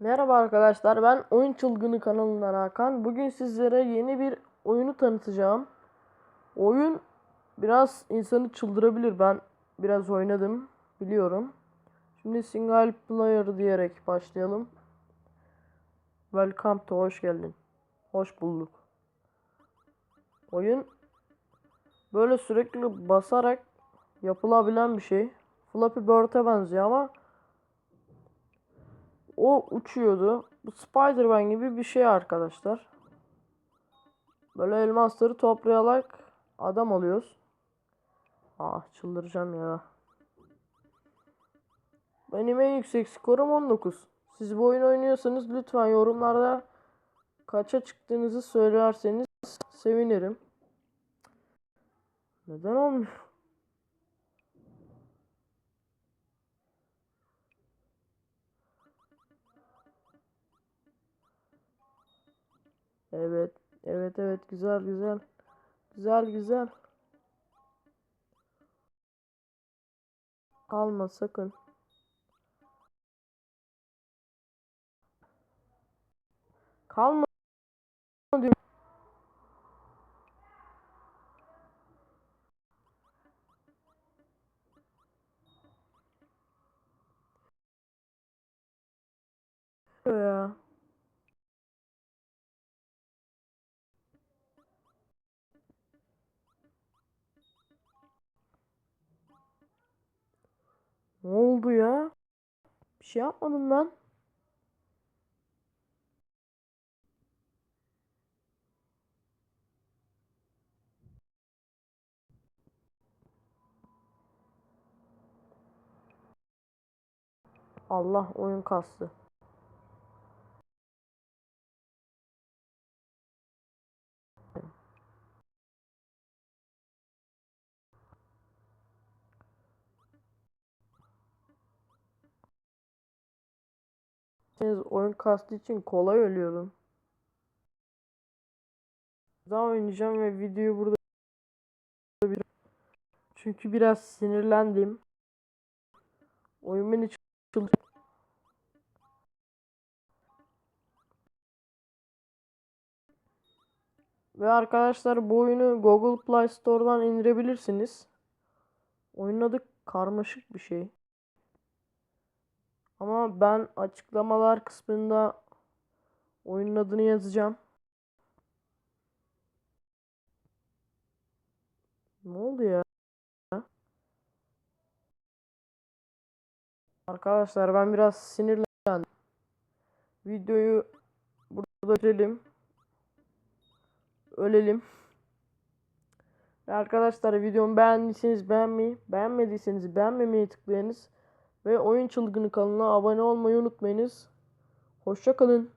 Merhaba arkadaşlar ben Oyun Çılgını kanalından Hakan. Bugün sizlere yeni bir oyunu tanıtacağım. Oyun biraz insanı çıldırabilir. Ben biraz oynadım biliyorum. Şimdi single player diyerek başlayalım. Welcome to hoş geldin. Hoş bulduk. Oyun böyle sürekli basarak yapılabilen bir şey. Flappy Bird'e benziyor ama o uçuyordu. Bu Spider-Man gibi bir şey arkadaşlar. Böyle elmasları toplayarak adam oluyoruz. Ah çıldıracağım ya. Benim en yüksek skorum 19. Siz bu oyun oynuyorsanız lütfen yorumlarda kaça çıktığınızı söylerseniz sevinirim. Neden olmuyor? Evet. Evet evet güzel güzel. Güzel güzel. Kalma sakın. Kalma diyorum. ya. Ne oldu ya? Bir şey yapmadım ben. Allah oyun kastı. Oyun kastı için kolay ölüyorum. Daha oynayacağım ve videoyu burada çünkü biraz sinirlendim. Oyun beni çıldır. Ve arkadaşlar bu oyunu Google Play Store'dan indirebilirsiniz. Oyunun adı karmaşık bir şey. Ama ben açıklamalar kısmında oyunun adını yazacağım. Ne oldu ya? Arkadaşlar ben biraz sinirlendim. Videoyu burada bitirelim. Ölelim. Arkadaşlar videomu beğendiyseniz beğenmeyi, beğenmediyseniz beğenmemeyi tıklayınız. Ve Oyun Çılgını kanalına abone olmayı unutmayınız. Hoşça kalın.